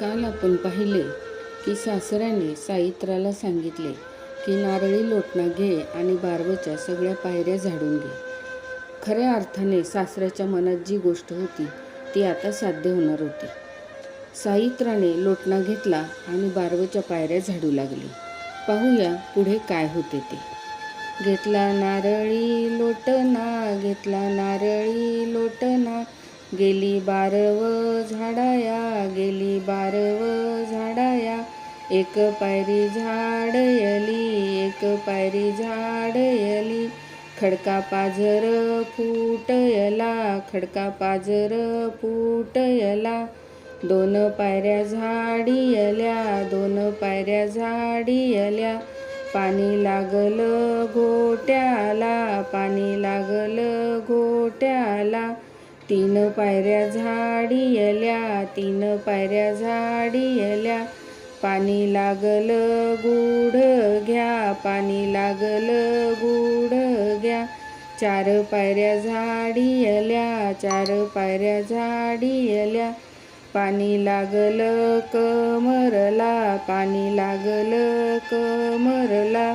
काल आपण पाहिले की सासऱ्याने साईत्राला सांगितले की नारळी लोटणा घे आणि बारवच्या सगळ्या पायऱ्या झाडून घे. खऱ्या अर्थाने सासऱ्याच्या मनात जी गोष्ट होती ती आता साध्य होणार होती. साईत्राने लोटणा घेतला आणि बारवच्या पायऱ्या झाडू लागली. पाहूया पुढे काय होते ते. घेतला नारळी लोटना घेतला नारळी लोटना गेली बारव झाडाया गेली बारव झाडाया. एक पायरी झाडयली एक पायरी झाडयली खडका पाझर फुटयला खडका पाझर फुटयला दोन पायऱ्या झाडियल्या दोन पायऱ्या झाडियल्या पाणी लागल घोट्याला पाणी लागल घोट्याला तीन पायऱ्या झाडियल्या तीन पायऱ्या झाडियल्या. पाणी लागल गुढ घ्या पाणी लागल गुढ घ्या. चार पायऱ्या झाडियल्या चार पायऱ्या झाडियल्या. पाणी लागल कमरला पाणी लागल कमरला.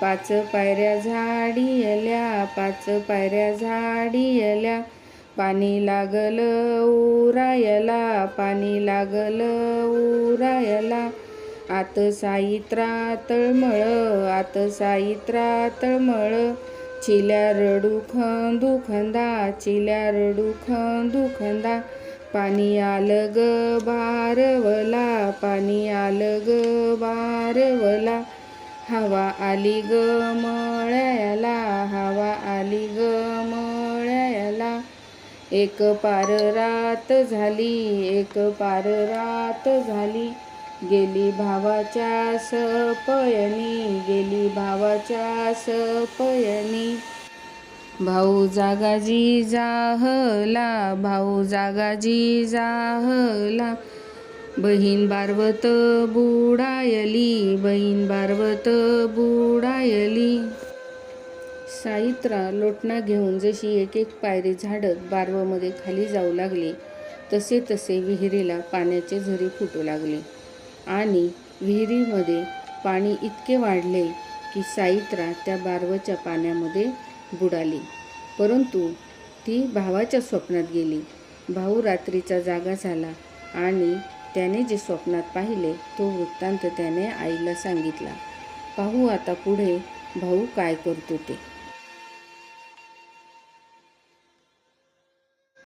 पाच पायऱ्या झाडियल्या पाच पायऱ्या झाडियल्या. पाणी लागल उरायला पाणी लागल उरायला. आत साईत्रा तळमळ आत साईत्रा तळमळ चिल्या रडू खंदू खंदा चिल्या रडू खंदू खंदा. पाणी आलं ग बारवला पाणी आलं ग बारवला. हवा आली ग मळ्याला हवा आली ग मळ्याला. एक पार रात झाली एक पार रात झाली. गेली भावाच्या सपयनी गेली भावाच्या सपयनी. भाऊ जागाजी जाहला भाऊ जागाजी जाहला. बहीण बारवत बुडायली बहीण बारवत बुडायली. साईत्रा लोटणा घेऊन जशी एक एक पायरी झाडत बारवमध्ये खाली जाऊ लागली तसे तसे विहिरीला पाण्याचे झरी फुटू लागले. आणि विहिरीमध्ये पाणी इतके वाढले की साईत्रा त्या बारवच्या पाण्यामध्ये बुडाली. परंतु ती भावाच्या स्वप्नात गेली. भाऊ रात्रीचा जागा झाला आणि त्याने जे स्वप्नात पाहिले तो वृत्तांत त्याने आईला सांगितला. पाहू आता पुढे भाऊ काय करतो ते.